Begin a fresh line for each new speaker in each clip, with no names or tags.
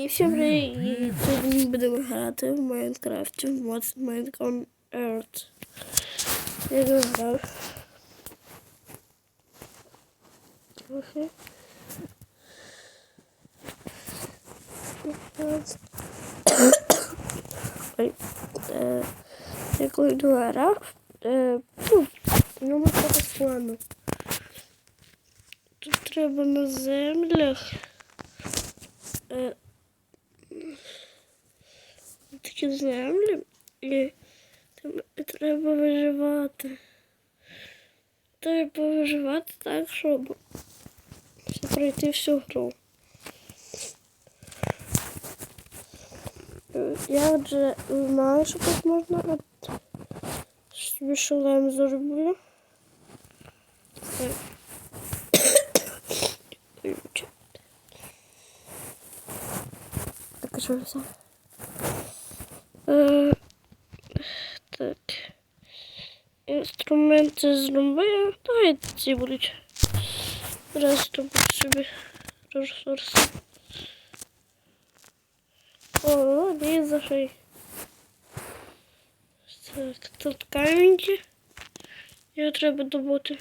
І всім привіт! Сьогодні ми будемо грати в Майнкрафті в мод Minecraft Earth. Я не грав. Трохи. Ой. Е, Я коли не грав, е, ну, ну ми по плану. Тут треба на землях. Е, такі землі і треба виживати. Треба виживати так, щоб пройти всю гру. Я вже знаю, що тут можна собі шолем зроблю. Так. Що це? Е, так. Інструменти зробив. Давайте ці будуть. Зараз робити собі ресурси. О, лізаший. Так, тут каміньки. Його треба добути.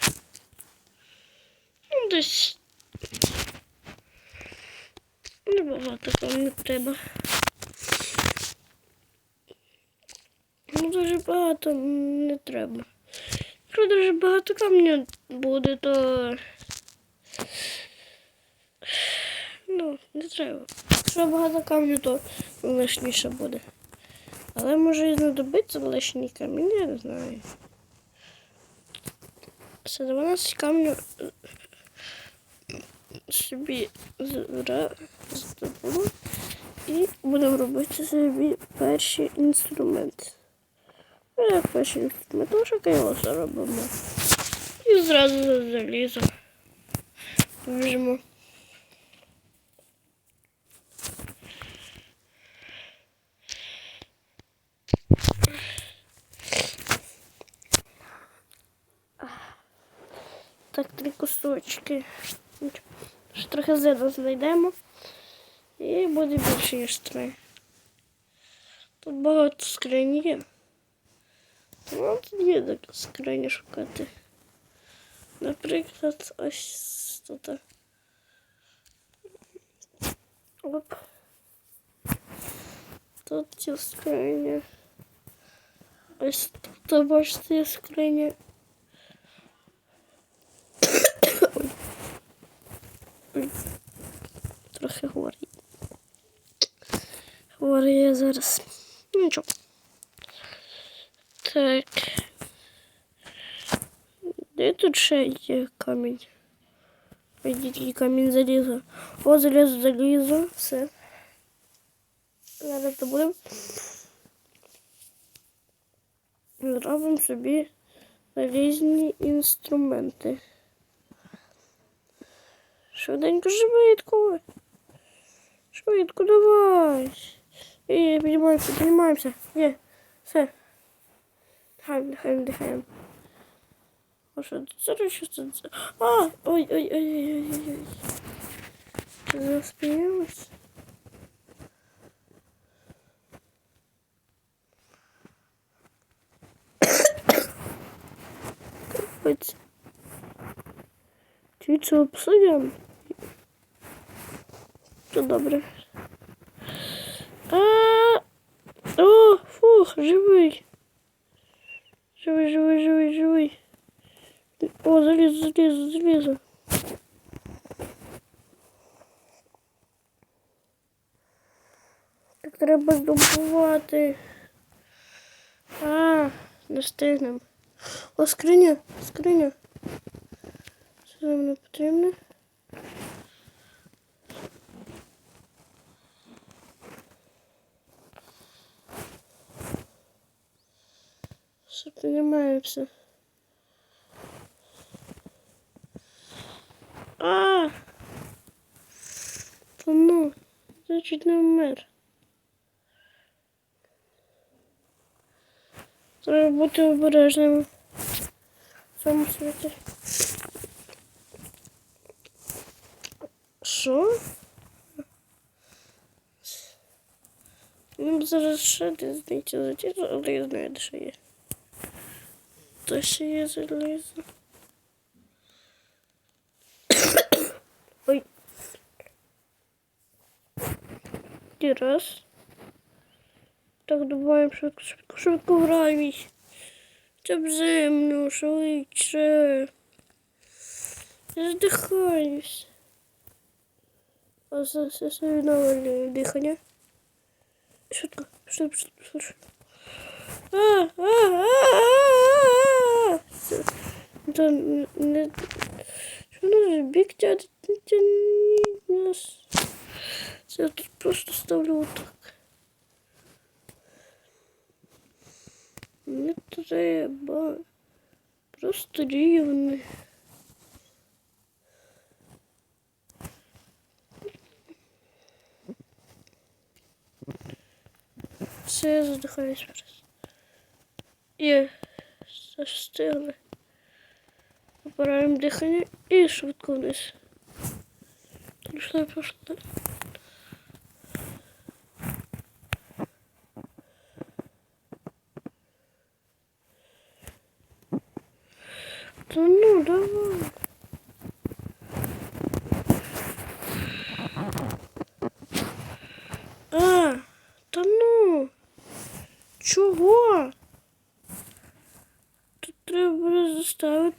Ну, десь. Небагато камінь треба. Дуже багато не треба. Якщо дуже багато камня буде, то. Ну, не треба. Якщо багато камню, то лишніше буде. Але може і знадобиться лишній камінь, я не знаю. Все 12 камню собі здобуду і будемо робити собі перші інструменти. Як перші інструменти, лише кайлоса робимо. І зразу за залізо. Вижимо. Так, три кусочки. Трохи зелену знайдемо. І буде більше, ніж три. Тут багато скринь є. Ну, тут є така скриня шукати. Наприклад, ось тут. Оп. Тут є скриня. Ось тут бачите є скриня. Ой. Ой. Трохи горить. Говорю я зараз. Ну, Нічого. Так. Де тут ще є камінь? Ой, камінь залізо. О, залізо, залізо. Все. Зараз добудемо. Зробимо собі різні інструменти. Швиденько, швидко. Швидко, давай. І піднімаємося, піднімаємося. Є, все. Дихаємо, дихаємо, дихаємо. А що зараз що за- А! Ой, ой, ой, ой, ой, ой, ой. Заспіємось. Капець. Чи це обсудимо? Все добре. А, о, фух, живий. Живий, живий, живий. О, заліз, заліз, заліз. Так треба здобувати. А, не встигнемо. О, скриня, скриня. Что нам не потрібно? Що піднімаємося? А! Та ну, я чуть не вмер. Треба бути обережними в цьому світі. Що? Ну, зараз ще не знайти залізо, але я знаю, де ще є. Де ще є залізо. Ой. І раз. Так, добавим швидко, швидко, швидко граємось. Це в землю, швидше. Я здихаюсь. А собі навалюю дихання. Швидко, швидко, швидко, швидко. А, а, а, а, а. Це- Це не... Що нас бік тягне? Тягніть нас. Це я тут просто ставлю отак. Не треба. Просто рівно. Все, я задихаюсь зараз. Є, застигли. Опираємо дихання і швидко вниз. Пішли, пішли. Да ну, давай.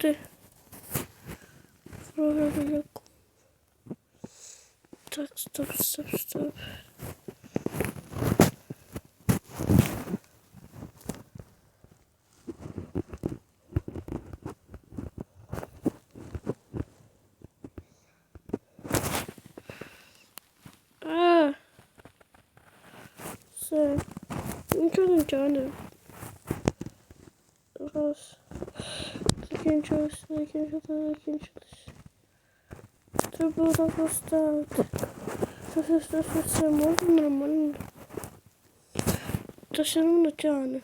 Заставити програмняку. Так, стоп, стоп, стоп. А. Все. Нічого не тягне. Раз Закінчилось, закінчилось, закінчилось. Треба було так поставити. Все, все, все, все, все, можна нормально. Та все одно тягне.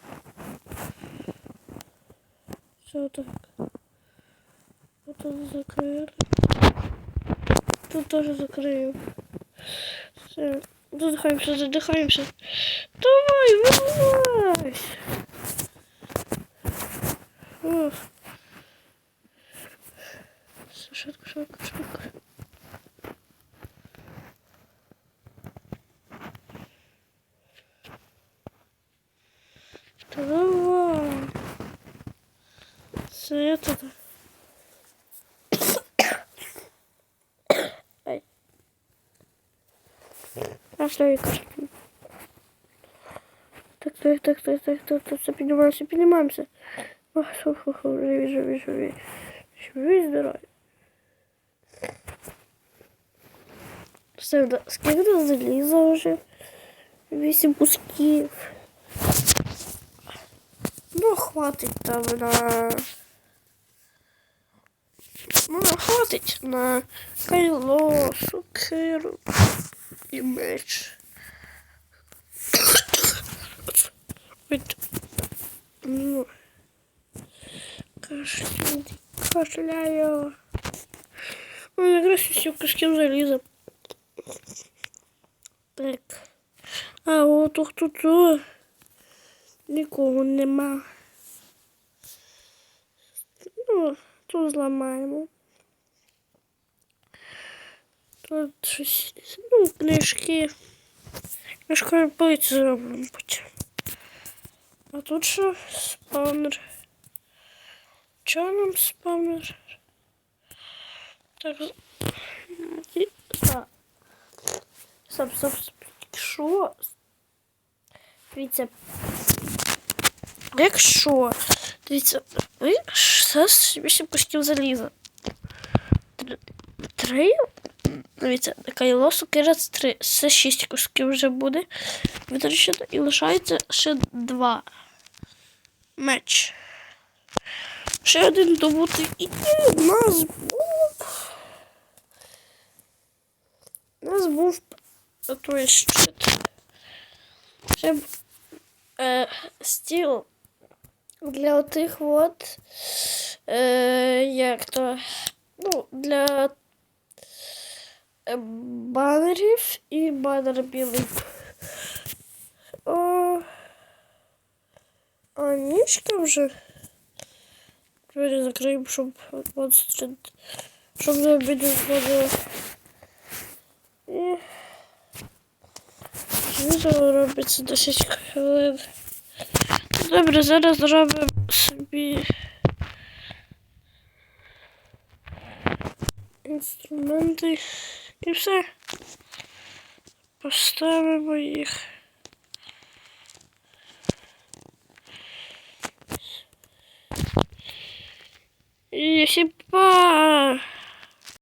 Все так. Вот тут закрили. Тут тоже закрыем. Все. Задыхаемся, задыхаемся. Давай, вылазь. Пошли, я. Так, так, так, так, так, так, так, все, поднимаемся, поднимаемся. Ох, фу, фу, живи, живи, живи. Живи, здоровье. Все, скільки тут заліза вже? Вісім кусків. Ну, хватить там на... Ну, хватить на кайло, сукеру і меч. Ну, кашляю, кашляю. Ну, якраз все кусків заліза. Так. А от ох тут о, нікого нема. Ну, тут зламаємо. Тут щось, ну, книжки. Книжкові полиці зроблено потім. А тут що? Спавнер. Чого нам спавнер? Так. і- а. Стоп, стоп, стоп. Що? Дивіться. Якщо, дивіться, ви зараз вісім кусків заліза. Три? Дивіться, кайло сукира це три. Це шість кусків вже буде. Витрачено і лишається ще два. Меч. Ще один добутий. І у нас був. У нас був той щит. Ще е, стіл для отих от. Е, як то. Ну, для банерів і банер білий. О, ліжка вже. Двері закриємо, щоб монстри, щоб не обіди І відео робиться 10 хвилин. Добре, зараз зробимо собі інструменти І все. Поставимо їх. І всі па!